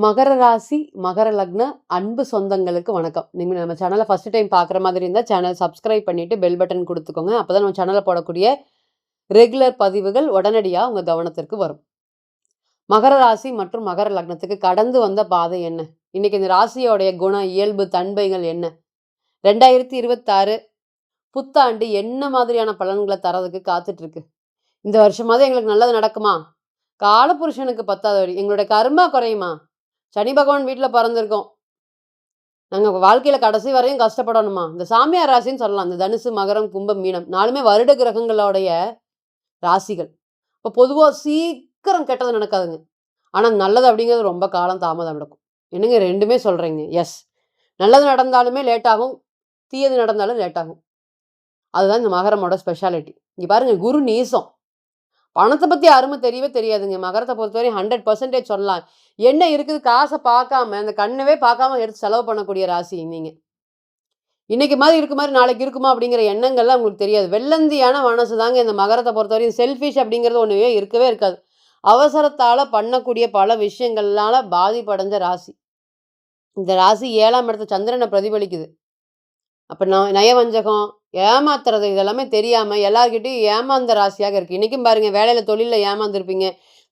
மகர ராசி மகர லக்ன அன்பு சொந்தங்களுக்கு வணக்கம். நீங்கள் நம்ம சேனலை ஃபஸ்ட் டைம் பார்க்குற மாதிரி இருந்தால் சேனல் சப்ஸ்கிரைப் பண்ணிவிட்டு பெல் பட்டன் கொடுத்துக்கோங்க. அப்போ தான் நம்ம சேனலில் போடக்கூடிய ரெகுலர் பதிவுகள் உடனடியாக உங்கள் கவனத்திற்கு வரும். மகர ராசி மற்றும் மகர லக்னத்துக்கு கடந்து வந்த பாதை என்ன? இன்னைக்கு இந்த ராசியோடைய குணம் இயல்பு தன்மைகள் என்ன? ரெண்டாயிரத்தி இருபத்தாறு புத்தாண்டு என்ன மாதிரியான பலன்களை தரதுக்கு காத்துட்ருக்கு? இந்த வருஷமாவது எங்களுக்கு நல்லது நடக்குமா? காலபுருஷனுக்கு பத்தாத வழி எங்களுடைய கர்மா குறையுமா? சனி பகவான் வீட்டில் பிறந்திருக்கோம். நாங்கள் வாழ்க்கையில் கடைசி வரையும் கஷ்டப்படணுமா? இந்த சாமியார் ராசின்னு சொல்லலாம். இந்த தனுசு மகரம் கும்பம் மீனம் நாலுமே வருட கிரகங்களோடைய ராசிகள். இப்போ பொதுவாக சீக்கிரம் கெட்டது நடக்காதுங்க ஆனால் நல்லது அப்படிங்கிறது ரொம்ப காலம் தாமதம் நடக்கும் என்னங்க ரெண்டுமே சொல்கிறீங்க எஸ் நல்லது நடந்தாலுமே லேட் ஆகும். தீயது நடந்தாலும் லேட் ஆகும். அதுதான் இந்த மகரமோட ஸ்பெஷாலிட்டி இங்கே பாருங்கள் குரு நீசம். பணத்தை பற்றி அருமை தெரியவே தெரியாதுங்க. மகரத்தை பொறுத்தவரை ஹண்ட்ரட் பர்சன்டேஜ் சொல்லலாம். என்ன இருக்குது? காசை பார்க்காம அந்த கண்ணவே பார்க்காம எடுத்து செலவு பண்ணக்கூடிய ராசி நீங்கள் இன்னைக்கு மாதிரி இருக்கு மாதிரி நாளைக்கு இருக்குமா அப்படிங்கிற எண்ணங்கள்லாம் உங்களுக்கு தெரியாது. வெள்ளந்தியான மனசு தாங்க இந்த மகரத்தை பொறுத்தவரையும். செல்ஃபிஷ் அப்படிங்கிறது ஒன்றுவே இருக்கவே இருக்காது. அவசரத்தால் பண்ணக்கூடிய பல விஷயங்கள்னால பாதிப்படைஞ்ச ராசி. இந்த ராசி ஏழாம் இடத்த சந்திரனை பிரதிபலிக்குது. அப்போ நான் நயவஞ்சகம் ஏமாத்துறது இதெல்லாமே தெரியாமல் எல்லாருக்கிட்டையும் ஏமாந்த ராசியாக இருக்குது இன்றைக்கும் பாருங்கள் வேலையில் தொழிலில் ஏமாந்துருப்பீங்க.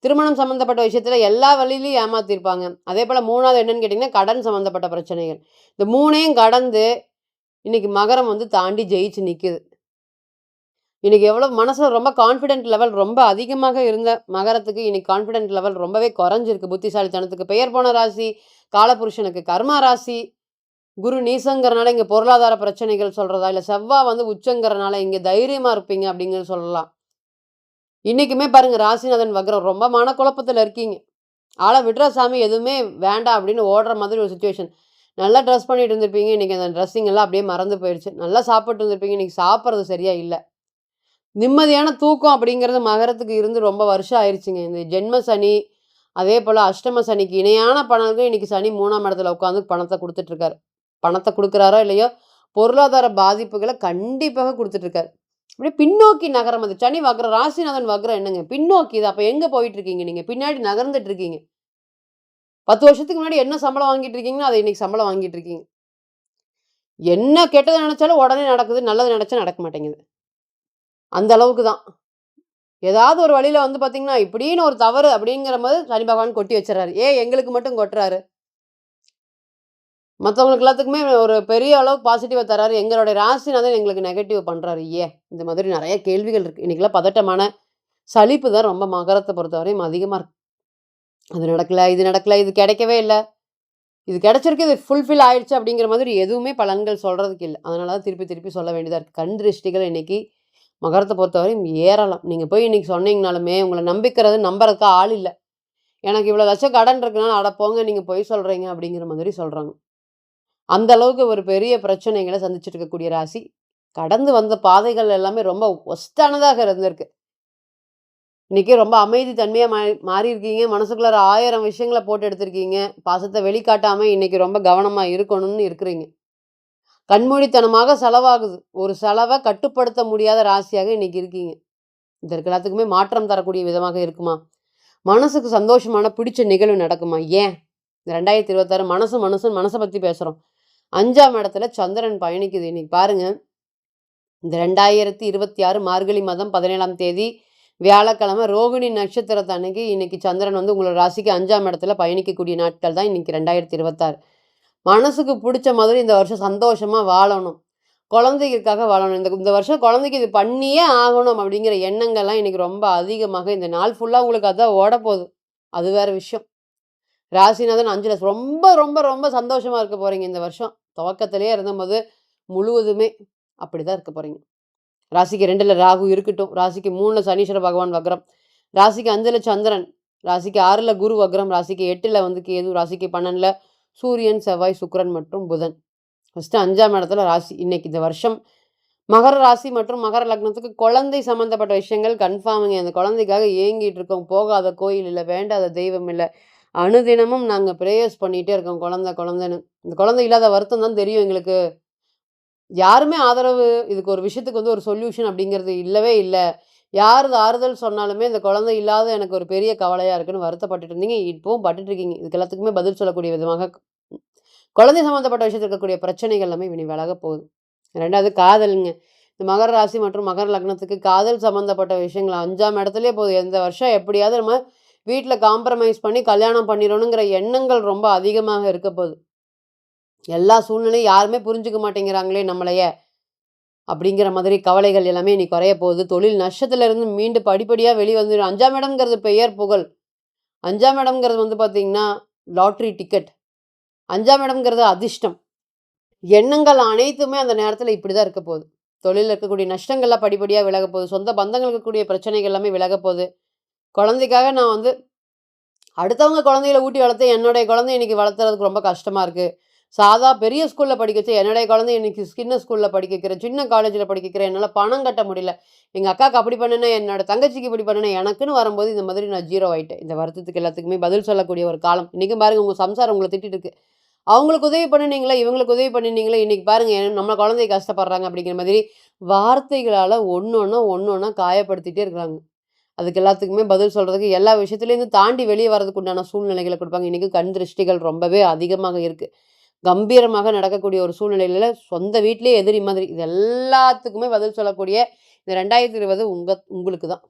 திருமணம் சம்மந்தப்பட்ட விஷயத்தில் எல்லா வழியிலையும் ஏமாத்திருப்பாங்க. அதே போல் மூணாவது என்னன்னு கேட்டிங்கன்னா கடன் சம்மந்தப்பட்ட பிரச்சனைகள். இந்த மூணையும் கடந்து இன்னைக்கு மகரம் வந்து தாண்டி ஜெயிச்சு நிற்குது இன்றைக்கி எவ்வளோ மனசில் ரொம்ப கான்ஃபிடென்ட் லெவல் ரொம்ப அதிகமாக இருந்த மகரத்துக்கு இன்றைக்கி கான்ஃபிடென்ட் லெவல் ரொம்பவே குறைஞ்சிருக்கு. புத்திசாலித்தனத்துக்கு பெயர் போன ராசி காலபுருஷனுக்கு கர்மா ராசி குரு நீசங்கிறனால இங்கே பொருளாதார பிரச்சனைகள் சொல்கிறதா இல்லை செவ்வாய் வந்து உச்சங்கிறனால இங்கே தைரியமாக இருப்பீங்க அப்படிங்கிற சொல்லலாம். இன்றைக்குமே பாருங்கள் ராசிநாதன் வக்ரம். ரொம்ப மனக்குழப்பத்தில் இருக்கீங்க. ஆளை விட்ற சாமி எதுவுமே வேண்டாம் அப்படின்னு ஓடுற மாதிரி ஒரு சுச்சுவேஷன் நல்லா ட்ரெஸ் பண்ணிட்டு இருந்திருப்பீங்க. இன்றைக்கி அந்த ட்ரெஸ்ஸிங் எல்லாம் அப்படியே மறந்து போயிடுச்சு நல்லா சாப்பிட்டு இருந்திருப்பீங்க. இன்றைக்கி சாப்பிட்றது சரியாக இல்லை. நிம்மதியான தூக்கம் அப்படிங்கிறது மகரத்துக்கு இருந்து ரொம்ப வருஷம் ஆயிடுச்சுங்க இந்த ஜென்ம சனி அதே போல் அஷ்டம சனிக்கு இணையான பணங்கள் இன்றைக்கி சனி மூணாம் இடத்துல உட்காந்து பணத்தை கொடுத்துட்ருக்காரு பணத்தை கொடுக்குறாரோ இல்லையோ பொருளாதார பாதிப்புகளை கண்டிப்பாக கொடுத்துட்ருக்காரு. அப்படியே பின்னோக்கி நகரம் அது. சனி வக்ர ராசிநாதன் வக்ரம் என்னங்க? பின்னோக்கி இது. அப்போ எங்கே போயிட்டு இருக்கீங்க நீங்கள் பின்னாடி நகர்ந்துட்டு இருக்கீங்க பத்து வருஷத்துக்கு முன்னாடி என்ன சம்பளம் வாங்கிட்டு இருக்கீங்கன்னா அதை இன்னைக்கு சம்பளம் வாங்கிட்டு இருக்கீங்க என்ன கெட்டது நினச்சாலும் உடனே நடக்குது நல்லது நினச்சா நடக்க மாட்டேங்குது. அந்த அளவுக்கு தான். ஏதாவது ஒரு வழியில் வந்து பார்த்தீங்கன்னா இப்படின்னு ஒரு தவறு அப்படிங்கிற மாதிரி சனி பகவான் கொட்டி வச்சிடறாரு. ஏன் எங்களுக்கு மட்டும் கொட்டுறாரு? மற்றவங்களுக்கு எல்லாத்துக்குமே ஒரு பெரிய அளவு பாசிட்டிவாக தராரு எங்களுடைய ராசினாதான் எங்களுக்கு நெகட்டிவ் பண்ணுறாரு ஏ இந்த மாதிரி நிறைய கேள்விகள் இருக்குது இன்றைக்கெல்லாம் பதட்டமான சலிப்பு தான் ரொம்ப மகரத்தை பொறுத்தவரையும் அதிகமாக இருக்கு. அது நடக்கல இது நடக்கல இது கிடைக்கவே இல்லை. இது கிடைச்சிருக்கு இது ஃபுல்ஃபில் ஆயிடுச்சு அப்படிங்கிற மாதிரி எதுவுமே பலன்கள் சொல்கிறதுக்கு இல்லை. அதனால தான் திருப்பி திருப்பி சொல்ல வேண்டியதாக இருக்குது கண் திருஷ்டிகள் இன்றைக்கி மகரத்தை பொறுத்தவரையும் ஏறலாம் நீங்கள் போய் இன்றைக்கி சொன்னீங்கனாலுமே உங்களை நம்பிக்கிறது நம்புறதுக்கு ஆள் இல்லை. எனக்கு இவ்வளோ லட்சம் கடன் இருக்குனால அட போங்க நீங்கள் பொய் சொல்கிறீங்க அப்படிங்கிற மாதிரி சொல்கிறாங்க அந்த அளவுக்கு ஒரு பெரிய பிரச்சனைகளை சந்திச்சுட்டு இருக்கக்கூடிய ராசி. கடந்து வந்த பாதைகள் எல்லாமே ரொம்ப ஒஸ்டானதாக இருந்திருக்கு. இன்றைக்கி ரொம்ப அமைதி தன்மையாக மா மாறி இருக்கீங்க மனசுக்குள்ளார ஆயிரம் விஷயங்களை போட்டு எடுத்திருக்கீங்க. பாசத்தை வெளிக்காட்டாமல் இன்னைக்கு ரொம்ப கவனமாக இருக்கணும்னு இருக்கிறீங்க. கண்மூடித்தனமாக செலவாகுது. ஒரு செலவை கட்டுப்படுத்த முடியாத ராசியாக இன்னைக்கு இருக்கீங்க. இதற்கு எல்லாத்துக்குமே மாற்றம் தரக்கூடிய விதமாக இருக்குமா? மனசுக்கு சந்தோஷமான பிடிச்ச நிகழ்வு நடக்குமா? ஏன்? இந்த ரெண்டாயிரத்தி இருபத்தாறு மனசு மனசு மனசை பற்றி பேசுகிறோம் அஞ்சாம் இடத்துல சந்திரன் பயணிக்குது. இன்னைக்கு பாருங்க. இந்த ரெண்டாயிரத்தி இருபத்தி ஆறு மார்கழி மாதம் பதினேழாம் தேதி வியாழக்கிழமை ரோகிணி நட்சத்திரத்தை அன்னைக்கு இன்னைக்கு சந்திரன் வந்து உங்களோட ராசிக்கு அஞ்சாம் இடத்துல பயணிக்கக்கூடிய நாட்கள் தான் இன்னைக்கு ரெண்டாயிரத்தி இருபத்தாறு மனசுக்கு பிடிச்ச மாதிரி இந்த வருஷம் சந்தோஷமாக வாழணும். குழந்தைகளுக்காக வாழணும். இந்த இந்த வருஷம் குழந்தைக்கு இது பண்ணியே ஆகணும் அப்படிங்கிற எண்ணங்கள்லாம் இன்னைக்கு ரொம்ப அதிகமாக இந்த நாள் ஃபுல்லாக உங்களுக்கு அதான் ஓட போகுது. அது வேற விஷயம். ராசிநாதன் அஞ்சுல ரொம்ப ரொம்ப ரொம்ப சந்தோஷமா இருக்க போறீங்க இந்த வருஷம். துவக்கத்திலேயே இருந்தபோது முழுவதுமே அப்படி தான் இருக்க போகிறீங்க ராசிக்கு ரெண்டில் ராகு இருக்கட்டும். ராசிக்கு மூணில் சனீஸ்வர பகவான் வக்ரம். ராசிக்கு அஞ்சில் சந்திரன். ராசிக்கு ஆறில் குரு வக்ரம். ராசிக்கு எட்டில் வந்து கேது. ராசிக்கு பன்னெண்டில் சூரியன் செவ்வாய் சுக்கரன் மற்றும் புதன். ஃபஸ்ட்டு அஞ்சாம் இடத்துல ராசி. இன்னைக்கு இந்த வருஷம் மகர ராசி மற்றும் மகர லக்னத்துக்கு குழந்தை சம்மந்தப்பட்ட விஷயங்கள் கன்ஃபார்முங்க அந்த குழந்தைக்காக ஏங்கிட்டு இருக்கோம். போகாத கோயில் இல்லை வேண்டாத தெய்வம் இல்லை. அனுதினமும் நாங்கள் ப்ரேயர்ஸ் பண்ணிகிட்டே இருக்கோம் குழந்தை குழந்தைன்னு. இந்த குழந்தை இல்லாத வருத்தம் தான் தெரியும் எங்களுக்கு. யாருமே ஆதரவு இதுக்கு ஒரு விஷயத்துக்கு வந்து ஒரு சொல்யூஷன் அப்படிங்கிறது இல்லவே இல்லை. யார் ஆறுதல் சொன்னாலுமே இந்த குழந்தை இல்லாத எனக்கு ஒரு பெரிய கவலையாக இருக்குன்னு வருத்தப்பட்டுட்டு இருந்தீங்க. இப்போவும் பட்டுட்டு இருக்கீங்க. இதுக்கு எல்லாத்துக்குமே பதில் சொல்லக்கூடிய விதமாக குழந்தை சம்மந்தப்பட்ட விஷயத்தில் இருக்கக்கூடிய பிரச்சனைகள் எல்லாமே இனி விலக போகுது. ரெண்டாவது காதலுங்க. இந்த மகர ராசி மற்றும் மகர லக்னத்துக்கு காதல் சம்மந்தப்பட்ட விஷயங்கள் அஞ்சாம் இடத்துலேயே போகுது. எந்த வருஷம் எப்படியாவது நம்ம வீட்டில் காம்ப்ரமைஸ் பண்ணி கல்யாணம் பண்ணிடணுங்கிற எண்ணங்கள் ரொம்ப அதிகமாக இருக்க போகுது. எல்லா சூழ்நிலையும் யாருமே புரிஞ்சுக்க மாட்டேங்கிறாங்களே நம்மளைய. அப்படிங்கிற மாதிரி கவலைகள் எல்லாமே இன்னைக்கு குறைய போகுது. தொழில் நஷ்டத்துலேருந்து மீண்டு படிப்படியாக வெளியே வந்துடும் அஞ்சாம் இடம்ங்கிறது பெயர் புகழ். அஞ்சாம் இடம்ங்கிறது வந்து பார்த்தீங்கன்னா லாட்ரி டிக்கெட் அஞ்சாம் இடம்ங்கிறது அதிர்ஷ்டம். எண்ணங்கள் அனைத்துமே அந்த நேரத்தில் இப்படி தான் இருக்க போகுது. தொழிலில் இருக்கக்கூடிய நஷ்டங்கள்லாம் படிப்படியாக விலக போகுது. சொந்த பந்தங்கள் இருக்கக்கூடிய பிரச்சனைகள் எல்லாமே விலக போகுது. குழந்தைக்காக நான் வந்து அடுத்தவங்க குழந்தைகளை ஊட்டி வளர்த்து என்னுடைய குழந்தை இன்னைக்கு வளர்த்துறதுக்கு ரொம்ப கஷ்டமாக இருக்குது சாதா பெரிய ஸ்கூலில் படிக்க வச்சு என்னுடைய குழந்தை இன்னைக்கு சின்ன ஸ்கூலில் படிக்க வைக்கிறேன் சின்ன காலேஜில் படிக்க வைக்கிறேன் என்னால் பணம் கட்ட முடியல. எங்கள் அக்காவுக்கு அப்படி பண்ணினேன் என்னோட தங்கச்சிக்கு இப்படி பண்ணினேன் எனக்குன்னு வரும்போது இந்த மாதிரி நான் ஜீரோ ஆகிட்டேன் இந்த வருத்தத்துக்கு எல்லாத்துக்குமே பதில் சொல்லக்கூடிய ஒரு காலம். இன்றைக்கும் பாருங்கள் உங்கள் சம்சாரம் உங்களை திட்டிட்டு இருக்கு. அவங்களுக்கு உதவி பண்ணினீங்களா? இவங்களுக்கு உதவி பண்ணினீங்களா? இன்றைக்கி பாருங்கள் நம்ம குழந்தை கஷ்டப்படுறாங்க அப்படிங்கிற மாதிரி வார்த்தைகளால் ஒன்று ஒன்றா ஒன்று ஒன்றா காயப்படுத்திகிட்டே இருக்கிறாங்க. அதுக்கு எல்லாத்துக்குமே பதில் சொல்கிறதுக்கு எல்லா விஷயத்துலேருந்து தாண்டி வெளியே வரதுக்கு உண்டான சூழ்நிலைகளை கொடுப்பாங்க. இன்றைக்கி கண் திருஷ்டிகள் ரொம்பவே அதிகமாக இருக்குது கம்பீரமாக நடக்கக்கூடிய ஒரு சூழ்நிலையில் சொந்த வீட்டிலே எதிரி மாதிரி இது எல்லாத்துக்குமே பதில் சொல்லக்கூடிய இந்த ரெண்டாயிரத்தி இருபது உங்கள் உங்களுக்கு தான்.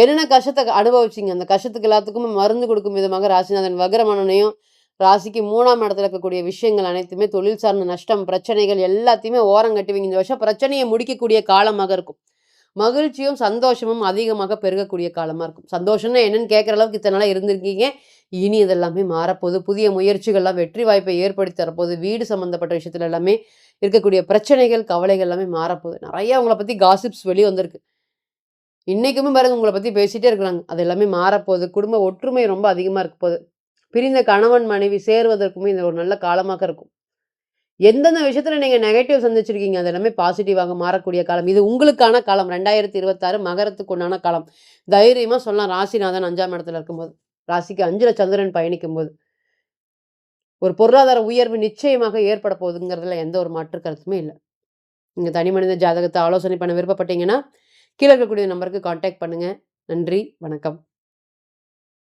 என்னென்ன கஷ்டத்தை அனுபவிச்சிங்க? அந்த கஷ்டத்துக்கு எல்லாத்துக்குமே மருந்து கொடுக்கும் விதமாக ராசிநாதன் வக்ரமணனையும் ராசிக்கு மூணாம் இடத்துல இருக்கக்கூடிய விஷயங்கள் அனைத்துமே தொழில் சார்ந்த நஷ்டம் பிரச்சனைகள் எல்லாத்தையுமே ஓரம் கட்டுவீங்க. இந்த வருஷம் பிரச்சனையை முடிக்கக்கூடிய காலமாக இருக்கும். மகிழ்ச்சியும் சந்தோஷமும் அதிகமாக பெருகக்கூடிய காலமாக இருக்கும். சந்தோஷம்னா என்னன்னு கேட்குற அளவுக்கு இத்தனை நாளாக இருந்திருக்கீங்க. இனி இதெல்லாமே மாறப்போகுது. புதிய முயற்சிகள்லாம் வெற்றி வாய்ப்பை ஏற்படுத்தி தரப்போகுது. வீடு சம்மந்தப்பட்ட விஷயத்துல எல்லாமே இருக்கக்கூடிய பிரச்சனைகள் கவலைகள் எல்லாமே மாறப்போகுது. நிறைய உங்களை பற்றி காசிப்ஸ் வெளியே வந்திருக்கு இன்றைக்குமே பாருங்க உங்களை பற்றி பேசிகிட்டே இருக்கிறாங்க. அது எல்லாமே மாறப்போகுது. குடும்ப ஒற்றுமை ரொம்ப அதிகமாக இருக்க போகுது. பிரிந்த கணவன் மனைவி சேருவதற்குமே இந்த ஒரு நல்ல காலமாக இருக்கும். எந்தெந்த விஷயத்தில் நீங்கள் நெகட்டிவ் சந்திச்சிருக்கீங்க? அது எல்லாமே பாசிட்டிவாக மாறக்கூடிய காலம். இது உங்களுக்கான காலம். ரெண்டாயிரத்தி இருபத்தாறு மகரத்துக்கு உண்டான காலம். தைரியமாக சொல்லலாம். ராசிநாதன் அஞ்சாம் இடத்துல இருக்கும்போது ராசிக்கு அஞ்சில் சந்திரன் பயணிக்கும் போது ஒரு பொருளாதார உயர்வு நிச்சயமாக ஏற்பட போகுதுங்கிறதுல எந்த ஒரு மாற்று கருத்துமே இல்லை. நீங்கள் தனி மனித ஜாதகத்தை ஆலோசனை பண்ண விருப்பப்பட்டீங்கன்னா கீழே இருக்கக்கூடிய நம்பருக்கு காண்டாக்ட் பண்ணுங்கள் நன்றி. வணக்கம்.